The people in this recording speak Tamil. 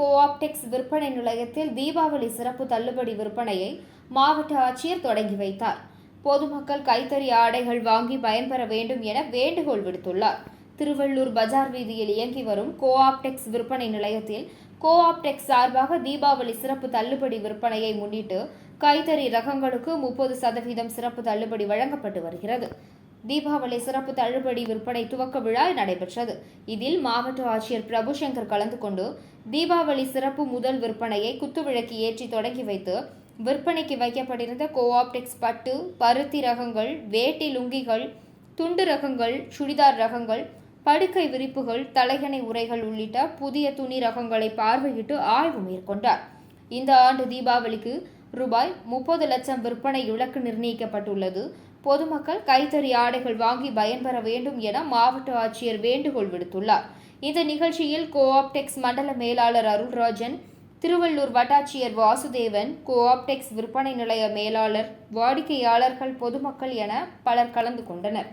கோஆப்டெக்ஸ் விற்பனை நிலையத்தில் தீபாவளி சிறப்பு தள்ளுபடி விற்பனையை மாவட்ட ஆட்சியர் தொடங்கி வைத்தார். பொதுமக்கள் கைத்தறி ஆடைகள் வாங்கி பயன்பெற வேண்டும் என வேண்டுகோள் விடுத்துள்ளார். திருவள்ளூர் பஜார் வீதியில் இயங்கி வரும் கோஆப்டெக்ஸ் விற்பனை நிலையத்தில் கோஆப்டெக்ஸ் சார்பாக தீபாவளி சிறப்பு தள்ளுபடி விற்பனையை முன்னிட்டு கைத்தறி ரகங்களுக்கு முப்பது சதவீதம் சிறப்பு தள்ளுபடி வழங்கப்பட்டு வருகிறது. தீபாவளி சிறப்பு தள்ளுபடி விற்பனை துவக்க விழா நடைபெற்றது. இதில் மாவட்ட ஆட்சியர் பிரபுசங்கர் கலந்து கொண்டு தீபாவளி சிறப்பு முதல் விற்பனையை குத்துவிளக்கு ஏற்றி தொடங்கி வைத்து விற்பனைக்கு வைக்கப்பட்டிருந்த கோஆப்டெக்ஸ் பட்டு பருத்தி ரகங்கள் வேட்டி லுங்கிகள் துண்டு ரகங்கள் சுடிதார் ரகங்கள் படுக்கை விரிப்புகள் தலையணை உரைகள் உள்ளிட்ட புதிய துணி ரகங்களை பார்வையிட்டு ஆய்வு மேற்கொண்டார். இந்த ஆண்டு தீபாவளிக்கு ரூபாய் முப்பது லட்சம் விற்பனை இலக்கு நிர்ணயிக்கப்பட்டுள்ளது. பொதுமக்கள் கைத்தறி ஆடைகள் வாங்கி பயன்பெற வேண்டும் என மாவட்ட ஆட்சியர் வேண்டுகோள் விடுத்துள்ளார். இந்த நிகழ்ச்சியில் கோஆப்டெக்ஸ் மண்டல மேலாளர் அருள்ராஜன் திருவள்ளூர் வட்டாட்சியர் வாசுதேவன் கோஆப்டெக்ஸ் விற்பனை நிலைய மேலாளர் வாடிக்கையாளர்கள் பொதுமக்கள் என பலர் கலந்து கொண்டனர்.